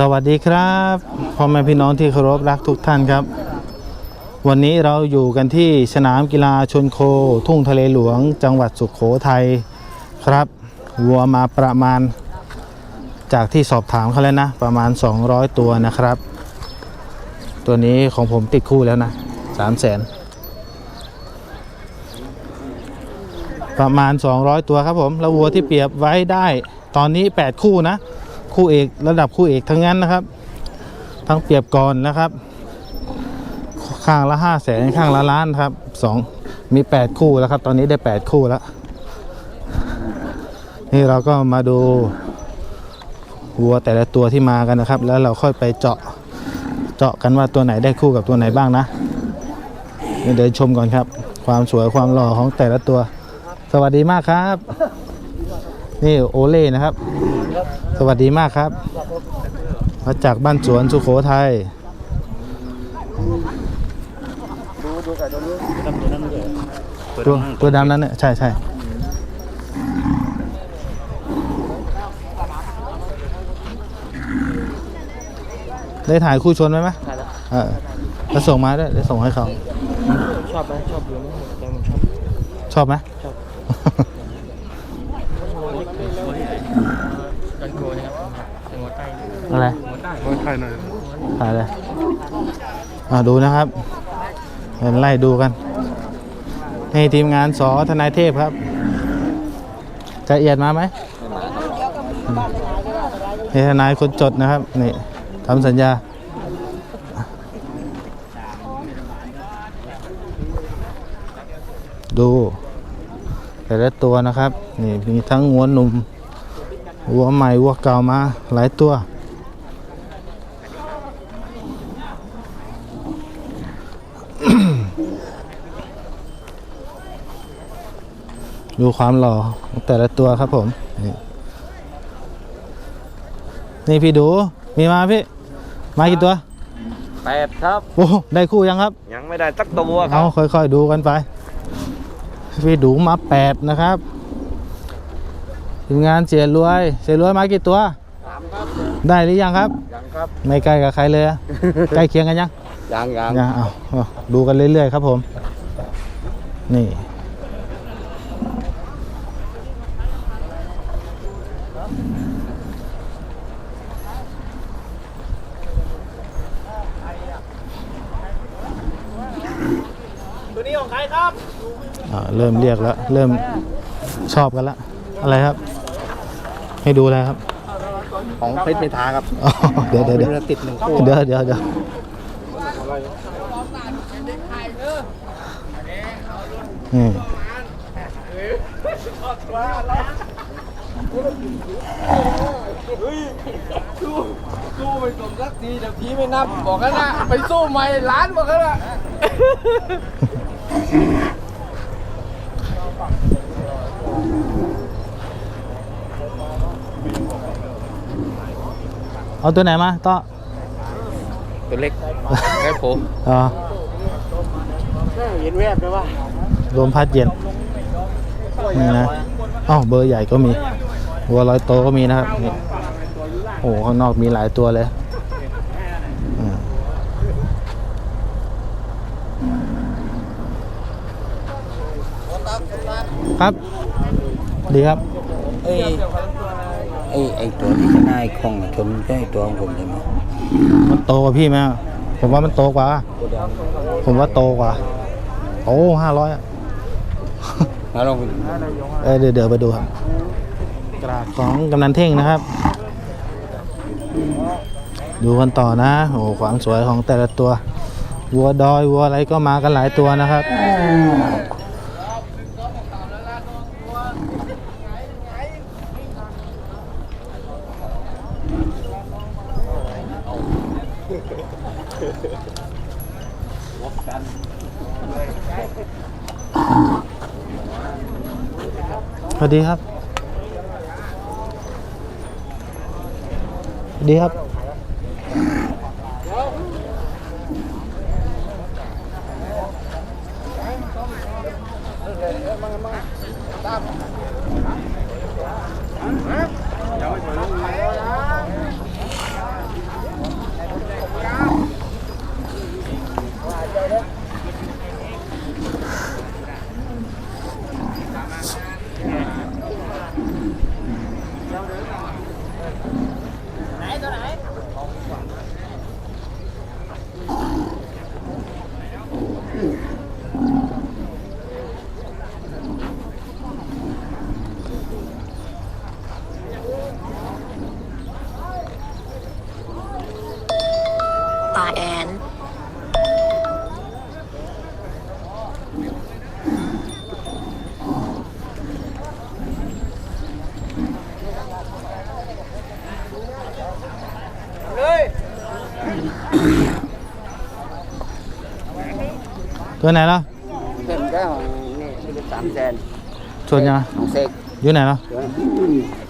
สวัสดีครับพ่อแม่พี่น้องที่เคารพรักทุกท่านครับ วันนี้เราอยู่กันที่สนามกีฬาชนโค ทุ่งทะเลหลวง จังหวัดสุขโขทัยครับวัวมาประมาณ จากที่สอบถามเขาแล้วนะ ประมาณ 200 ตัวนะครับ ตัวนี้ของผมติดคู่แล้วนะ3 0 0 0 0นประมาณ 200 ตัวครับผม แล้ววัวที่เปรียบไว้ได้ตอนนี้ 8 คู่นะ คู่เอกระดับคู่เอกทั้งนั้นนะครับ ทั้งเปรียบก่อนนะครับ ข้างละห้าแสนข้างละล้านครับสองมี8คู่แล้วครับ ตอนนี้ได้8คู่แล้ว นี่เราก็มาดูวัวแต่ละตัวที่มากันนะครับ แล้วเราค่อยไปเจาะเจาะกันว่าตัวไหนได้คู่กับตัวไหนบ้างนะนี่เดินชมก่อนครับ ความสวยความหล่อของแต่ละตัว สวัสดีมากครับ นี่โอเล่นะครับ สวัสดีมากครับ มาจากบ้านสวนสุโขทัยตัวตัวดำนั้นเนี่ยใช่ใช่ได้ถ่ายคู่ชนไหมไหมถ่ายแล้วเออแล้วส่งมาด้วยได้ส่งให้เขา ชอบไหมชอบอยู่ไหมแต่มันชอบชอบไหม ชอบ กันโกนะครับเป็นหัวใต้ อะไรหัวใต้ขอถ่ายหน่อยถ่ายเลยอ่าดูนะครับเห็นไล่ดูกันนี่ทีมงานสอทนายเทพครับ จะเอียดมาไหมนี่ทนายคนจดนะครับ นี่ทำสัญญาดูแต่ละตัวนะครับ นี่มีทั้งงัวหนุ่มวัวใหม่วัวเก่ามาหลายตัว ดูความหล่อของแต่ละตัวครับผม นี่นี่พี่ดู มีมาพี่ มากี่ตัว แปดครับ โอ้ ได้คู่ยังครับ ยังไม่ได้สักตัวครัเอาบค่อย ๆ ดูกันไป พี่ดูมาแปดนะครับทีมงานเสียรวย เสียรวยมากี่ตัวได้หรือยังครับ ยังครับ ไม่ใกล้กับใครเลยอะ ใกล้เคียงกันยังยังยังยังเอาเอาดูกันเรื่อยๆครับผม นี่ ตัวนี้ของใครครับ อ่า เริ่มเรียกแล้ว เริ่มชอบกันแล้วอะไรครับ ให้ดูอะไรครับของเพชรเมทาครับอ๋อเดี๋ยวเดี๋ยวเดี๋ยวติดหนึ่งคู่เดี๋ยวเดี๋ยวเดี๋ยวนี่สู้ไปสมสักทีเดี๋ยวทีไม่นับบอกกันนะไปสู้ใหม่ล้านบอกกันนะ เอาตัวไหนมาต่อตัวเล็กแค่ผมอ๋อเห็นแวบเลยว่ารวมพัดเย็นนี่นะอ๋อเบอร์ใหญ่ก็มีวัวร้อยโตก็มีนะครับนี่โอ้โหข้างนอกมีหลายตัวเลยอ่าครับ ดีครับ ไอ้ไอ้ไอ้ตัวที่ชนะไอ้คล่องอะชนใช่ตัวของผมใช่ไหมมันโตกว่าพี่ไหมอะผมว่ามันโตกว่าผมว่าโตกว่า โอ้ห้าร้อยอะ มาลองไปดูเออเดี๋ยวเดี๋ยวไปดูครับกราบของกำนันเท่งนะครับ ดูกันต่อนะโอ้โหความสวยของแต่ละตัว วัวดอยวัวอะไรก็มากันหลายตัวนะครับ สวัสดีครับ สวัสดีครับเตาแอน ตัวไหนแล้วเต็มได้ของนี่นี่เป็นสามแสนชนยังของเสกอยู่ไหนแล้วเดี๋ยว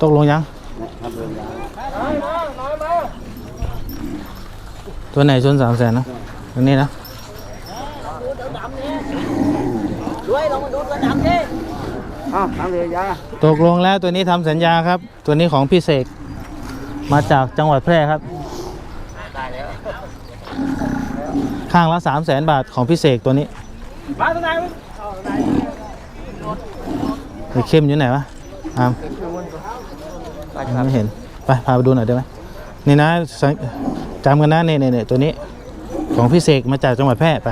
ตกลงยังนะครับเรื่องยาวตัวไหนชนสามแสนนะตัวนี้นะอ้าวทางเรือยาตกลงแล้วตัวนี้ทำสัญญาครับ ตัวนี้ของพี่เสกมาจากจังหวัดแพร่ครับข้างละสามแสนบาทของพี่เสกตัวนี้ ไหนมึงไอ้เข้มอยู่ไหนวะอามไม่เห็น ไปพาไปดูหน่อยได้ไหมนี่นะจำกันนะเนี่ยเนี่ยตัวนี้ ของพี่เสกมาจากจังหวัดแพร่ไป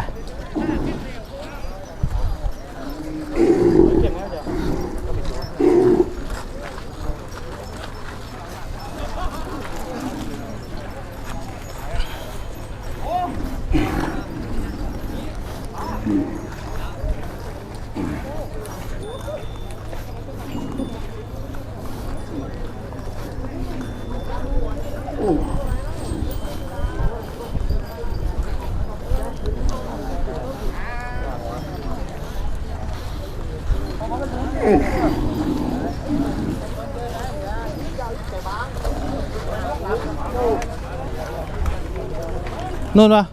นู่นวะ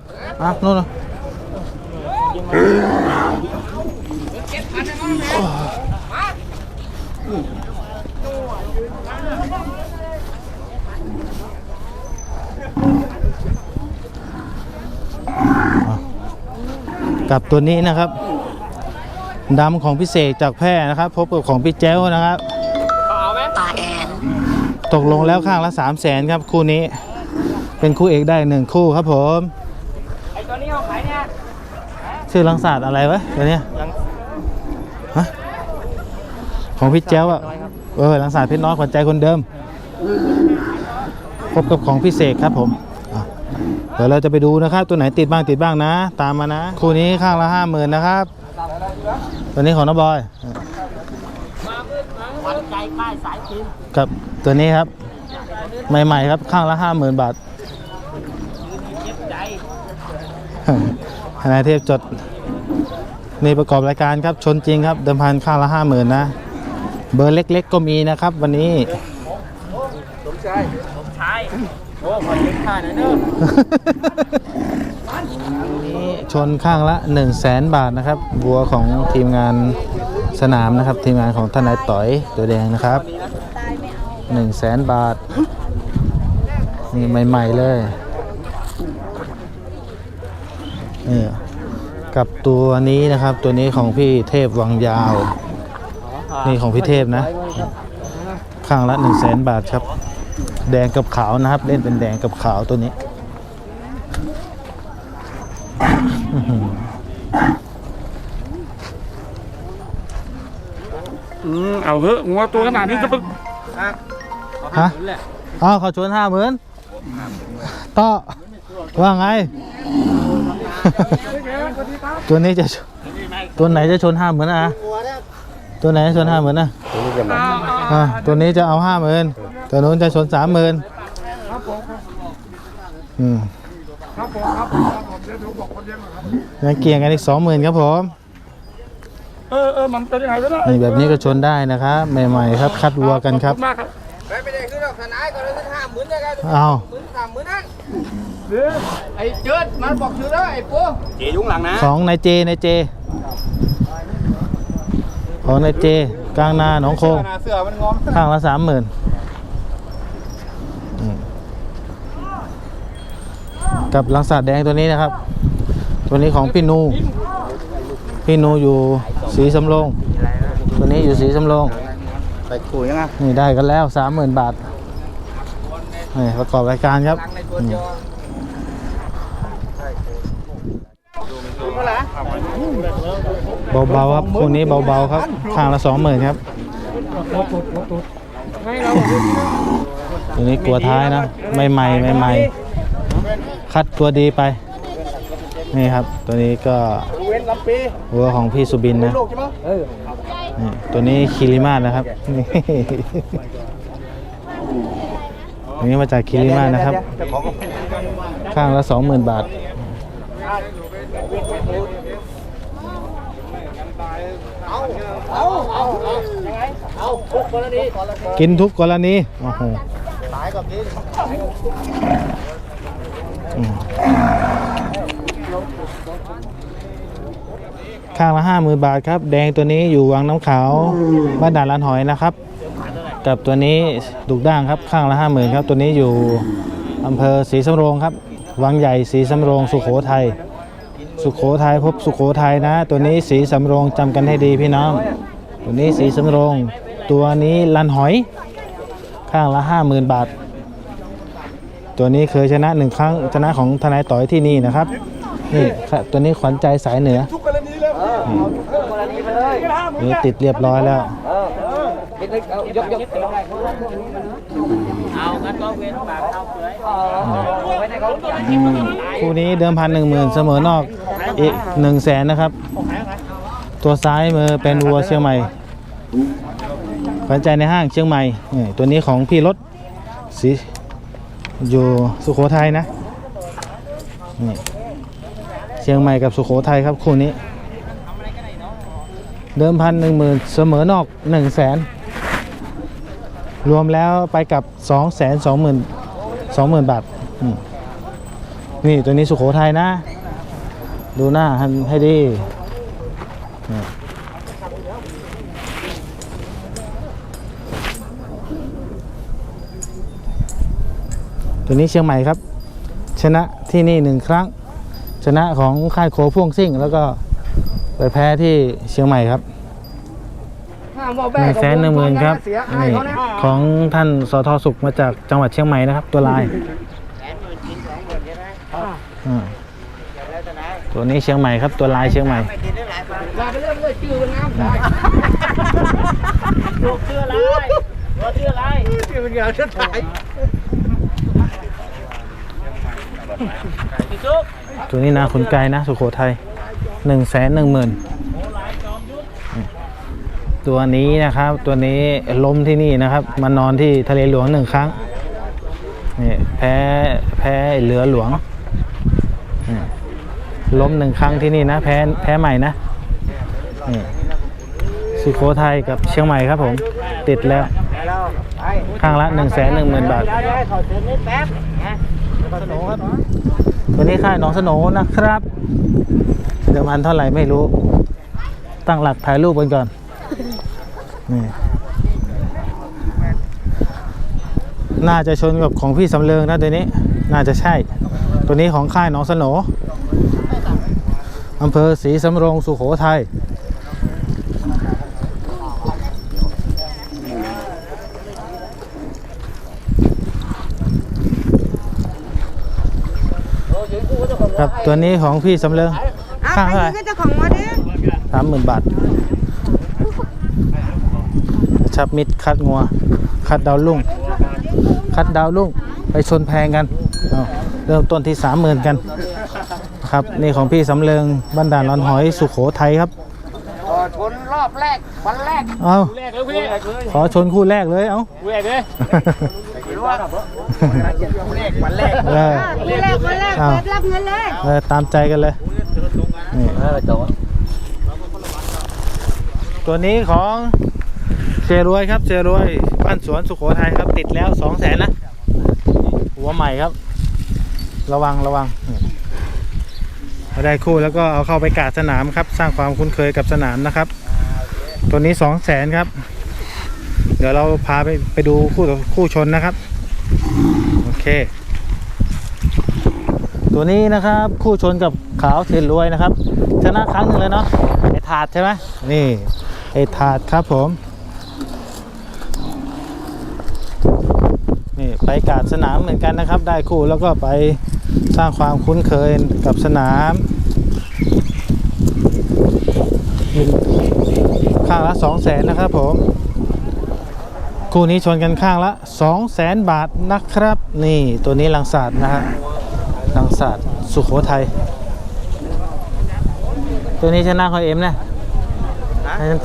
อะนู่นวะกับตัวนี้นะครับดำของพิเศษจากแพร่นะครับ พบกับของพี่แจ้วนะครับตาแอนตกลงแล้วข้างละ3 0 0แสนครับคู่นี้ เป็นคู่เอกได้หนึ่งคู่ครับผมไอตัวนี้เอาขายเนี่ยชื่อลังศาสตร์อะไรวะตัวเนี้ยฮะของพี่แจ้วอะเออลังศาสตร์เพชรน้อยขวัญใจคนเดิมพบกับของพี่เสกครับผมอะเดี๋ยวเราจะไปดูนะครับตัวไหนติดบ้างติดบ้างนะ ตามมานะ คู่นี้ข้างละห้าหมื่นนะครับ ตัวนี้ของน้าบอยกับตัวนี้ครับ ใหม่ๆครับข้างละห้าหมื่นบาท นายเทพจดนี่ประกอบรายการครับชนจริงครับ เดิมพันข้าละห้าหมื่นนะ เบอร์เล็ก ๆ ก็มีนะครับ วันนี้โอ้ขอเช็คค่าหน่อยเนอะนี้ชนข้างละ1 0 0 0 0แสนบาทนะครับวัวของทีมงานสนามนะครับ ทีมงานของทนายต่อยตัวแดงนะครับ1 0 0 0 0แสนบาท นี่ใหม่ ๆ เลย นี่กับตัวนี้นะครับตัวนี้ของพี่เทพวังยาว นี่ของพี่เทพนะข้างละ1 0 0 0 0แสนบาทครับ แดงกับขาวนะครับ เล่นเป็นแดงกับขาวตัวนี้อืมเอาเถอะงัวตัวขนาดนี้จะเป็นฮะอ๋อเขาชวนห้าหมื่นต่อว่าไง ตัวนี้จะชตัวไหนจะชนห้าหมื่นอะตัวไหนจะชนห้าหมื่นอะตัวนี้จะหมดอะตัวนี้จะเอาห้าหมื่นตัวนู้นจะชนสามหมื่นอืมยังเกี่ยงกันอีกสองหมื่นครับผมเออเออมันเป็นยังไงก็ได้นี่แบบนี้ก็ชนได้นะครับใหม่ๆครับ คัดวัวกันครับขอณมากครับไม่ได้คือดอกทนายก่อนเลยห้าหมื่นได้กันเอาหมื่นสามหมื่นนั่นเดี๋ยว ไอ้เจิดมันบอกชื่อแล้วไอ้ปูเจยุงหลังนะของนายเจนายเจ ของนายเจ กลางนาหนองโคงเสือมันงอมข้างละสามหมื่นกับลังสาดแดงตัวนี้นะครับ ตัวนี้ของพี่นู พี่นูอยู่สีสำโรงตัวนี้อยู่สีสำโรงไปคุยยังไงนี่ได้กันแล้วสามหมื่นบาทนี่ประกอบรายการครับอืม เบาๆครับคู่นี้เบาๆครับข้างละสองหมื่นครับตัวนี้กลัวท้ายนะไม่ใหม่ไม่ใหม่คัดตัวดีไป นี่ครับ ตัวนี้ก็เว้นลำปีวัวของพี่สุบินนะลูกใช่ไหมเออนี่ตัวนี้คิริมาศนะครับนี่อันนี้มาจากคิริมาศนะครับ ข้างละสองหมื่นบาท เอาเอาเอายังไงเอาทุกกรณีกินทุกกรณีโอ้โหตายก็กินข้างละห้าหมื่นบาทครับ แดงตัวนี้อยู่วังน้ำขาวบ้านด่านลานหอยนะครับ กับตัวนี้ดุกด่างครับข้างละห้าหมื่นครับ ตัวนี้อยู่อำเภอศรีสำโรงครับ วังใหญ่ศรีสำโรงสุโขทัย สุโขทัยพบสุโขทัยนะ ตัวนี้สีสำโรงจำกันให้ดีพี่น้อง ตัวนี้สีสำโรง ตัวนี้ลันหอย ข้างละห้าหมื่นบาท ตัวนี้เคยชนะหนึ่งครั้งชนะของทนายต่อยที่นี่นะครับนี่ตัวนี้ขวัญใจสายเหนือนี่ติดเรียบร้อยแล้ว เอางั้นก็เว้นปากเท้าเปื่อยอืมคู่นี้เดิมพันหนึ่งหมื่นเสมอนอกอีกหนึ่งแสนนะครับ ตัวซ้ายมือเป็นวัวเชียงใหม่ขวัญใจในห้างเชียงใหม่นี่ตัวนี้ของพี่รถสีอยู่สุโขทัยนะนี่เชียงใหม่กับสุโขทัยครับคู่นี้ เดิมพันหนึ่งหมื่นเสมอนอกหนึ่งแสน รวมแล้วไปกับสองแสนสองหมื่นสองหมื่นบาท นี่ตัวนี้สุโขทัยนะ ดูหน้าให้ดี ตัวนี้เชียงใหม่ครับ ชนะที่นี่หนึ่งครั้ง ชนะของค่ายโคพ่วงซิ่ง แล้วก็ไปแพ้ที่เชียงใหม่ครับ ห้ามว่าหแบนึ่กงแสนหนึ่งหมื่นครับเสียอายนี่เขานะของท่านสทสุขมาจากจังหวัดเชียงใหม่นะครับ ตัวลายอ่าตัวนี้เชียงใหม่ครับ ตัวลายเชียงใหม่ ลาไปเรื่อยเลยชื่อมันงามได้ลูกเชื่ออะไรตัวเชื่ออะไรชื่อมันยาวชุดถ่ายตัวนี้นาขุนไกลนะ สุโขทัยหนึ่งแสนหนึ่งหมื่น ตัวนี้นะครับ ตัวนี้ล้มที่นี่นะครับมานอนที่ทะเลหลวงหนึ่งครั้งนี่แพ้แพ้เหลือหลวงนี่ล้มหนึ่งครั้งที่นี่นะ แพ้แพ้ใหม่นะนี่สุโขทัยกับเชียงใหม่ครับผม ติดแล้วข้างละ1นึ่งแสนหนึ่งหมื่นบาทตัวนี้ค่ายน้องสโหนนะครับเดิมันเท่าไหร่ไม่รู้ ตั้งหลักถ่ายรูปกันก่อน นี่น่าจะชนกับของพี่สำเริงนะตัวนี้ น่าจะใช่ ตัวนี้ของค่ายหน้องสโหนอำเภอศรีสำโรงสุโขทัยครับตัวนี้ของพี่สำเริงข้างเท่าไหร่ก็เจ้าของวัดเนี่ยสามหมื่นบาท ชับมิดคัดงัว คัดดาวลุ่ง คัดดาวลุ่ง ไปชนแพงกันเอาเริ่มต้นที่สามหมื่นกันครับนี่ของพี่สำเริงบ้านด่านลอนหอยสุขโขทัยครับต่อชนรอบแรกวันแรกเอาแรกเลยพี่ขอชนคู่แรกเลยเอาแรกเลยรู้ว่าเลขวันแรกเออคนแรกคนแรกอ้าวเปิดรับเงินเลยเออตามใจกันเลยนี่ตัวนี้ของ เสียรวยครับเสียรวยบ้านสวนสุโขทัยครับ ติดแล้วสองแสนนะ หัวใหม่ครับ ระวังระวังได้คู่แล้วก็เอาเข้าไปกาดสนามครับ สร้างความคุ้นเคยกับสนามนะครับ ตัวนี้สองแสนครับ เดี๋ยวเราพาไปไปดูคู่ต่อคู่ชนนะครับ โอเค ตัวนี้นะครับคู่ชนกับขาวเทียนรวยนะครับชนะครั้งหนึ่งเลยเนาะไอถาดใช่ไหมนี่ไอถาดครับผม นี่ไป กาดสนามเหมือนกันนะครับ ได้คู่แล้วก็ไปสร้างความคุ้นเคยกับสนามข้างละ2 0 0แสนนะครับผมคู่นี้ชนกันข้างละ2 0 0แสนบาทนะครับ นี่ตัวนี้ลังศาสตร์นะฮะดังศาสตร์สุโขทัยตัวนี้ชนะคอยเอ็มนะ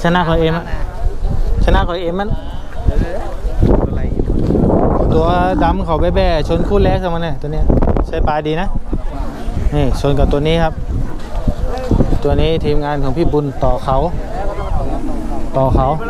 ชนะคอยเอ็มชนะคอยเอ็มมัน ตัวดำเขาแบ่ๆชนคู่แรกกันมเนี่ยตัวเนี้ยใช้ปลายดีนะนี่ชนกับตัวนี้ครับ ตัวนี้ทีมงานของพี่บุญต่อเขา ต่อเขาไ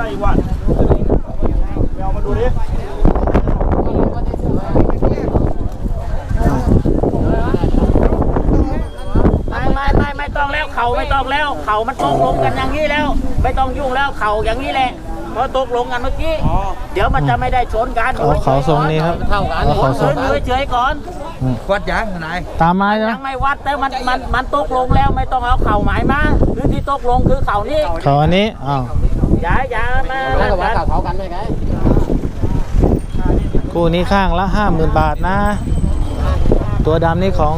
ม่ไม่ไม่ไม่ต้องแล้วเขาไม่ต้องแล้วเขามันตกลงกันอย่างนี้แล้ว ไม่ต้องยุ่งแล้วเขาอย่างนี้แหละเพราะตกลงกันเมื่อกี้ เดี๋ยวมันจะไม่ได้ชนกันเอาเขาทรงนี้ครับเอาเขาทรงเฉยเฉยๆก่อน วัดยังนายตามมาใช่ไหมยังไม่วัดแต่มันมันมันตกลงแล้วไม่ต้องเอาเข่าหมายมาคือที่ตกลงคือเข่านี่เขาอันนี้อ้าวอย่าอย่ามานั่นกันคู่นี้ข้างละห้าหมื่นบาทนะ ตัวดำนี่ของ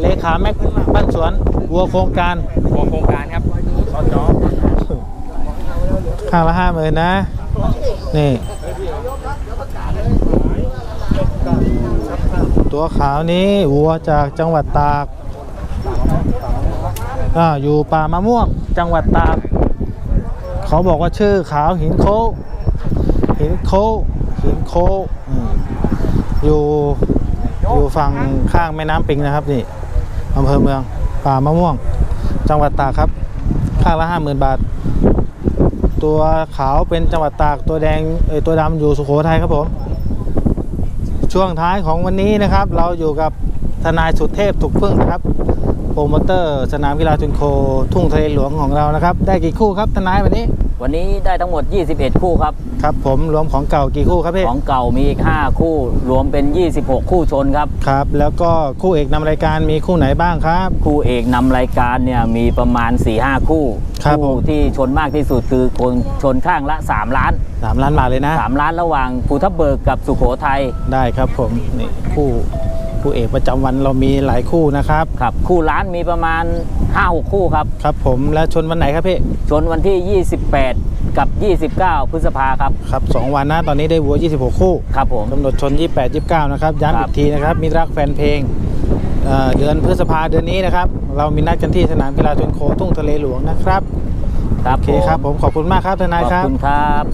เลขาแม็กบ้านสวนวัวโครงการโครงการครับสจข้างละห้าหมื่นนะ นี่ ตัวขาวนี้วัวจากจังหวัดตากอ่าอยู่ป่ามะม่วงจังหวัดตาก เขาบอกว่าชื่อขาวหินโคหินโคหินโคกอืมอยู่อยู่ฝั่งข้างแม่น้ำปิงนะครับนี่อำเภอเมืองป่ามะม่วง จังหวัดตากครับ ข้างละห้าหมื่นบาท ตัวขาวเป็นจังหวัดตากตัวแดงเอยตัวดำอยู่สุโขทัยครับผม ช่วงท้ายของวันนี้นะครับ เราอยู่กับทนายสุเทพถูกพึ่งนะครับโปรโมเตอร์ สนามกีฬาจุนโค ทุ่งทะเลหลวงของเรานะครับ ได้กี่คู่ครับทนายวันนี้ วันนี้ได้ทั้งหมด 21 คู่ครับครับผมรวมของเก่ากี่คู่ครับพี่ของเก่ามีอีก5คู่ รวมเป็น 26 คู่ชนครับ ครับ แล้วก็คู่เอกนำรายการมีคู่ไหนบ้างครับ คู่เอกนำรายการเนี่ยมีประมาณ 4-5คู่ครับผม ที่ชนมากที่สุดคือคนชนข้างละ 3 ล้าน สามล้านบาทเลยนะ3 ล้านระหว่างภูทับเบิกกับสุโขทัยได้ครับผมนี่คู่ คู่เอกประจำวันเรามีหลายคู่นะครับครับคู่ล้านมีประมาณ5-6คู่ครับครับ ผมแล้วชนวันไหนครับพี่ชนวันที่ 28 กับ 29 พฤษภาครับครับสองวันนะตอนนี้ได้วัว 26 คู่ครับผมกำหนดชน 28 29 นะครับย้ำครัอีบกทีนะครับมิตรรักแฟนเพลงเอ่อเดือนพฤษภาเดือนนี้นะครับ เรามีนัดกันที่สนามกีฬาชนโคทุ่งทะเลหลวงนะครับครับโอเคครับผมขอบคุณมากครับทนายขอบครับคุณครับ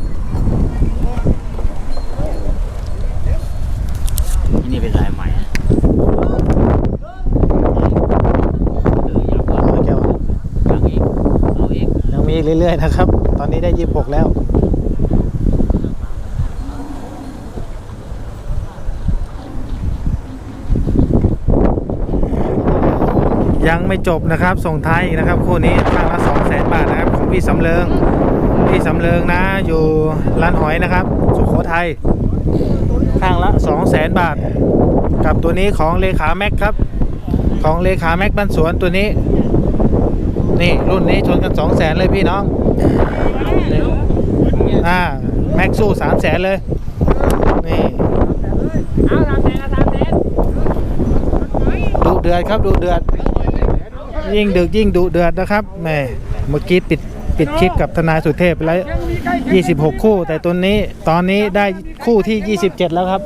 นี่เป็นลายใหม่อะ เอาแก้วอะ ยังอีกเอาอี กยังมีอีกเรื่อย ๆ นะครับ ตอนนี้ได้26แล้ว ยังไม่จบนะครับ ส่งท้ายอีกนะครับคู่นี้ข้างละ2 0 0 0 0 0บาทนะครับของพี่สำเริง พี่สำเริงนะ อยู่ร้านหอยนะครับ สุโขทัยข้างละ2 0 0 0 0 0บาท กับตัวนี้ของเลขาแม็กครับ ของเลขาแม็กบ้านสวนตัวนี้ นี่รุ่นนี้ชนกัน2 0 0 0 0 0เลยพี่น้องนี่อ่าแม็กสู้3 0 0 0 0 0เลย นี่เอาทำแดงทำแดงดุเดือดครับดุเดือด ยิ่งดึกยิ่งดุเดือดนะครับแหม่เมื่อกี้ปิดปิดคลิปกับทนายสุเทพไปแล้ว 26 คู่ แต่ตัวนี้ตอนนี้ได้คู่ที่ 27 แล้วครับ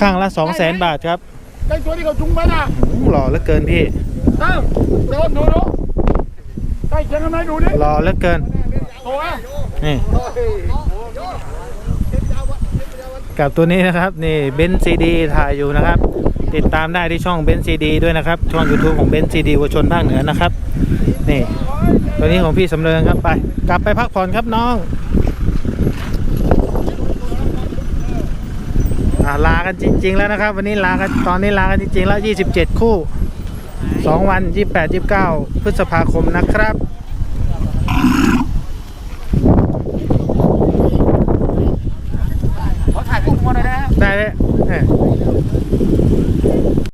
ข้างละ 2 0 0 0 0 0บาทครับไอ้ตัวที่เขาจุงไปนะอืมหล่อเหลือเกินพี่ตั้งเดี๋ยวดูดูใก ล้เคียงกันไหมดูดิหล่อเหลือเกินโอ้ยนี่กับตัวนี้นะครับนี่เบนซีดีถ่ายอยู่นะครับ ติดตามได้ที่ช่องเบนซีดีด้วยนะครับ ช่อง YouTube ของเบนซีดีวัวชนภาคเหนือนะครับ นี่ ตัวนี้ของพี่สำเริงครับไป กลับไปพักผ่อนครับน้องอ่าลากันจริง ๆ แล้วนะครับ วันนี้ลากันตอนนี้ลากันจริง ๆ แล้ว 27 คู่ 2 วัน 28 29 พฤษภาคมนะครับ